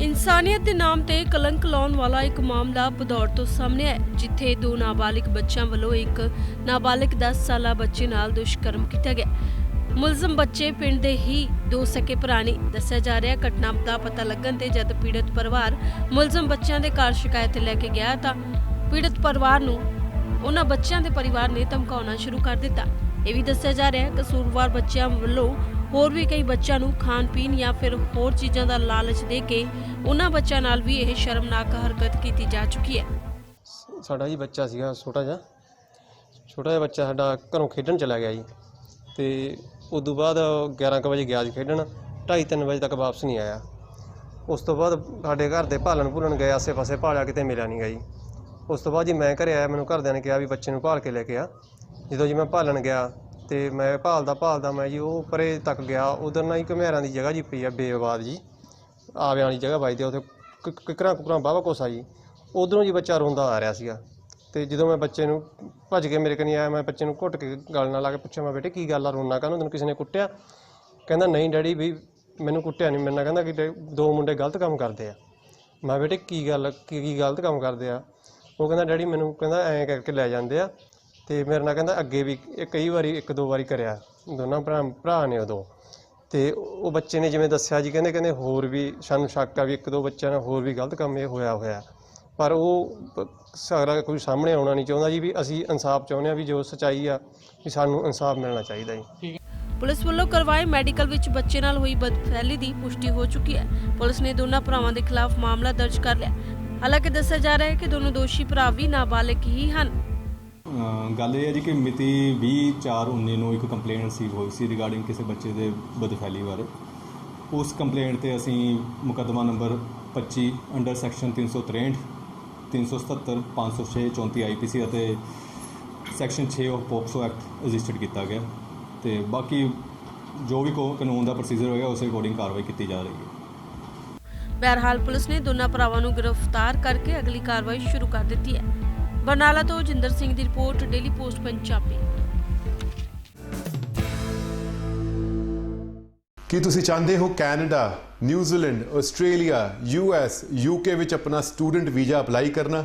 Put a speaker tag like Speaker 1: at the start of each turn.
Speaker 1: ਇਨਸਾਨੀਅਤ ਦੇ ਨਾਮ ਤੇ ਕਲੰਕ ਲਾਉਣ ਵਾਲਾ ਇੱਕ ਮਾਮਲਾ ਬਦੌੜ ਤੋਂ ਸਾਹਮਣੇ ਆਇਆ ਜਿੱਥੇ ਦੋ ਨਾਬਾਲਿਗ ਬੱਚਿਆਂ ਵੱਲੋਂ ਇੱਕ ਨਾਬਾਲਿਗ 10 ਸਾਲਾ ਬੱਚੇ ਨਾਲ ਦੁਸ਼ਕਰਮ ਕੀਤਾ ਗਿਆ। ਮੁਲਜ਼ਮ ਬੱਚੇ ਪਿੰਡ ਦੇ ਹੀ ਦੋ ਸਕੇ ਭਰਾ ਦੱਸਿਆ ਜਾ ਰਿਹਾ ਘਟਨਾ ਦਾ ਪਤਾ ਲੱਗਣ ਤੇ ਜਦ ਪੀੜਤ ਪਰਿਵਾਰ ਮੁਲਜ਼ਮ ਬੱਚਿਆਂ ਦੇ ਘਰ ਸ਼ਿਕਾਇਤ ਲੈ ਕੇ ਗਿਆ ਤਾਂ ਪੀੜਤ ਪਰਿਵਾਰ ਨੂੰ ਉਹਨਾਂ ਬੱਚਿਆਂ ਦੇ ਪਰਿਵਾਰ ਨੇ ਧਮਕਾਉਣਾ ਸ਼ੁਰੂ ਕਰ ਦਿੱਤਾ। ਇਹ ਵੀ ਦੱਸਿਆ ਜਾ ਰਿਹਾ ਹੈ, ਕਸੂਰਵਾਰ ਬੱਚਿਆਂ ਵੱਲੋਂ ਹੋਰ ਵੀ ਕਈ ਬੱਚਿਆਂ ਨੂੰ ਖਾਣ ਪੀਣ ਜਾਂ ਫਿਰ ਹੋਰ ਚੀਜ਼ਾਂ ਦਾ ਲਾਲਚ ਦੇ ਕੇ ਉਹਨਾਂ ਬੱਚਿਆਂ ਨਾਲ ਵੀ ਇਹ ਸ਼ਰਮਨਾਕ ਹਰਕਤ ਕੀਤੀ ਜਾ ਚੁੱਕੀ ਹੈ।
Speaker 2: ਸਾਡਾ ਜੀ ਬੱਚਾ ਸੀਗਾ ਛੋਟਾ ਜਿਹਾ। ਛੋਟਾ ਜਿਹਾ ਬੱਚਾ ਸਾਡਾ ਘਰੋਂ ਖੇਡਣ ਚਲਾ ਗਿਆ ਜੀ। ਤੇ ਉਸ ਤੋਂ ਬਾਅਦ 11 ਕੁ ਵਜੇ ਗਿਆ ਜੀ ਖੇਡਣ। 2:30 ਵਜੇ ਤੱਕ ਵਾਪਸ ਨਹੀਂ ਆਇਆ। ਉਸ ਤੋਂ ਬਾਅਦ ਸਾਡੇ ਘਰ ਦੇ ਭਾਲਣ ਭੁੱਲਣ ਗਏ, ਆਸੇ-ਪਾਸੇ ਭਾਲਿਆ, ਕਿਤੇ ਮਿਲਿਆ ਨਹੀਂ ਗਾ ਜੀ। ਉਸ ਤੋਂ ਬਾਅਦ ਜੀ ਮੈਂ ਘਰੇ ਆਇਆ, ਮੈਨੂੰ ਘਰਦਿਆਂ ਨੇ ਕਿਹਾ ਵੀ ਬੱਚੇ ਨੂੰ ਭਾਲ ਕੇ ਲੈ ਕੇ ਆ। ਜਦੋਂ ਜੀ ਮੈਂ ਭਾਲਣ ਗਿਆ ਤੇ ਮੈਂ ਭਾਲਦਾ ਭਾਲਦਾ ਮੈਂ ਜੀ ਉਹ ਪਰੇ ਤੱਕ ਗਿਆ। ਉਧਰ ਨਾ ਹੀ ਘਮਿਆਰਾਂ ਦੀ ਜਗ੍ਹਾ ਜੀ ਪਈ ਆ ਬੇਆਬਾਦ ਜੀ। ਆਵੇ ਵਾਲੀ ਜਗ੍ਹਾ ਵੱਜਦੀ ਆ ਉੱਥੇ ਕਿ- ਕਿਕਰਾਂ ਕੁਕਰਾਂ ਬਾਵਾ ਕੋਸਾ ਜੀ। ਉਧਰੋਂ ਜੀ ਬੱਚਾ ਰੋਂਦਾ ਆ ਰਿਹਾ ਸੀਗਾ। ਤੇ ਜਦੋਂ ਮੈਂ ਬੱਚੇ ਨੂੰ ਭੱਜ ਕੇ ਮੇਰੇ ਕਨੀ ਆਇਆ, ਮੈਂ ਬੱਚੇ ਨੂੰ ਘੁੱਟ ਕੇ ਗੱਲ ਨਾਲ ਲਾ ਕੇ ਪੁੱਛਿਆ, ਮੈਂ ਬੇਟੇ, ਕੀ ਗੱਲ ਆ? ਰੋਣਾ ਕਾਹਨੂੰ? ਤੈਨੂੰ ਕਿਸੇ ਨੇ ਕੁੱਟਿਆ? ਕਹਿੰਦਾ, ਨਹੀਂ ਡੈਡੀ ਵੀ ਮੈਨੂੰ ਕੁੱਟਿਆ ਨਹੀਂ ਮੇਰੇ ਨਾਲ ਕਹਿੰਦਾ ਕਿ ਦੋ ਮੁੰਡੇ ਗਲਤ ਕੰਮ ਕਰਦੇ ਆ। ਮੈਂ ਬੇਟੇ, ਕੀ ਗੱਲ ਕੀ ਕੀ ਗਲਤ ਕੰਮ ਕਰਦੇ ਆ? ਉਹ ਕਹਿੰਦਾ, ਡੈਡੀ ਮੈਨੂੰ ਕਹਿੰਦਾ, ਐਂ ਕਰਕੇ ਲੈ ਜਾਂਦੇ ਆ। ਤੇ ਮੇਰੇ ਨਾਲ ਕਹਿੰਦਾ ਅੱਗੇ ਵੀ ਇਹ ਕਈ ਵਾਰੀ, ਇੱਕ ਦੋ ਵਾਰੀ ਕਰਿਆ। ਦੋਨਾਂ ਭਰਾ ਭਰਾ ਨੇ ਉਦੋਂ। ਤੇ ਉਹ ਬੱਚੇ ਨੇ ਜਿਵੇਂ ਦੱਸਿਆ ਜੀ, ਕਹਿੰਦੇ ਕਹਿੰਦੇ ਹੋਰ ਵੀ ਸਾਨੂੰ ਸ਼ੱਕ ਆ ਵੀ ਇੱਕ ਦੋ ਬੱਚਿਆਂ ਨਾਲ ਹੋਰ ਵੀ ਗਲਤ ਕੰਮ ਇਹ ਹੋਇਆ ਹੋਇਆ। ਪਰ ਉਹ ਸਾਰਾ ਕੋਈ ਸਾਹਮਣੇ ਆਉਣਾ ਨਹੀਂ ਚਾਹੁੰਦਾ ਜੀ ਵੀ ਅਸੀਂ ਇਨਸਾਫ ਚਾਹੁੰਦੇ ਆ ਵੀ ਜੋ ਸਚਾਈ ਆ, ਵੀ ਸਾਨੂੰ ਇਨਸਾਫ ਮਿਲਣਾ ਚਾਹੀਦਾ ਜੀ।
Speaker 1: ਪੁਲਿਸ ਵੱਲੋਂ ਕਰਵਾਏ ਮੈਡੀਕਲ ਵਿੱਚ ਬੱਚੇ ਨਾਲ ਹੋਈ ਬਦਫੈਲੀ ਦੀ ਪੁਸ਼ਟੀ ਹੋ ਚੁੱਕੀ ਹੈ। ਪੁਲਿਸ ਨੇ ਦੋਨਾਂ ਭਰਾਵਾਂ ਦੇ ਖਿਲਾਫ ਮਾਮਲਾ ਦਰਜ ਕਰ ਲਿਆ। ਹਾਲਾਂਕਿ ਦੱਸਿਆ ਜਾ ਰਿਹਾ ਹੈ ਕਿ ਦੋਨੋਂ ਦੋਸ਼ੀ ਭਰਾ ਵੀ ਨਾਬਾਲਿਗ ਹੀ ਹਨ।
Speaker 3: ਗੱਲ ਇਹ ਹੈ ਜੀ ਕਿ ਮਿਤੀ 20/4/19 ਨੂੰ ਇੱਕ ਕੰਪਲੇਂਟ ਰਿਸੀਵ ਹੋਈ ਸੀ ਰਿਗਾਰਡਿੰਗ ਕਿਸੇ ਬੱਚੇ ਦੇ ਬਦਫੈਲੀ ਬਾਰੇ। ਉਸ ਕੰਪਲੇਂਟ ਤੇ ਅਸੀਂ ਮੁਕੱਦਮਾ ਨੰਬਰ 25 ਅੰਡਰ ਸੈਕਸ਼ਨ 363 377 506 34 ਆਈਪੀਸੀ ਅਤੇ section 6 of POCSO act registered ਕੀਤਾ ਗਿਆ। ਤੇ ਬਾਕੀ ਜੋ ਵੀ ਕੋ ਕਾਨੂੰਨ ਦਾ ਪ੍ਰੋਸੀਜਰ ਹੋਏਗਾ, ਉਸ ਅਕੋਰਡਿੰਗ ਕਾਰਵਾਈ ਕੀਤੀ ਜਾ ਰਹੀ ਹੈ।
Speaker 1: ਬਹਿਰਹਾਲ ਪੁਲਿਸ ਨੇ ਦੋਨਾਂ ਭਰਾਵਾਂ ਨੂੰ ਗ੍ਰਿਫਤਾਰ ਕਰਕੇ ਅਗਲੀ ਕਾਰਵਾਈ ਸ਼ੁਰੂ ਕਰ ਦਿੱਤੀ ਹੈ। ਬਰਨਾਲਾ ਤੋਂ ਜਿੰਦਰ ਸਿੰਘ ਦੀ ਰਿਪੋਰਟ, ਡੇਲੀ ਪੋਸਟ, ਪੰਜਾਬੀ।
Speaker 4: ਕੀ ਤੁਸੀਂ ਚਾਹੁੰਦੇ ਹੋ Canada, New Zealand, Australia US UK ਵਿੱਚ ਆਪਣਾ ਸਟੂਡੈਂਟ ਵੀਜ਼ਾ ਅਪਲਾਈ ਕਰਨਾ?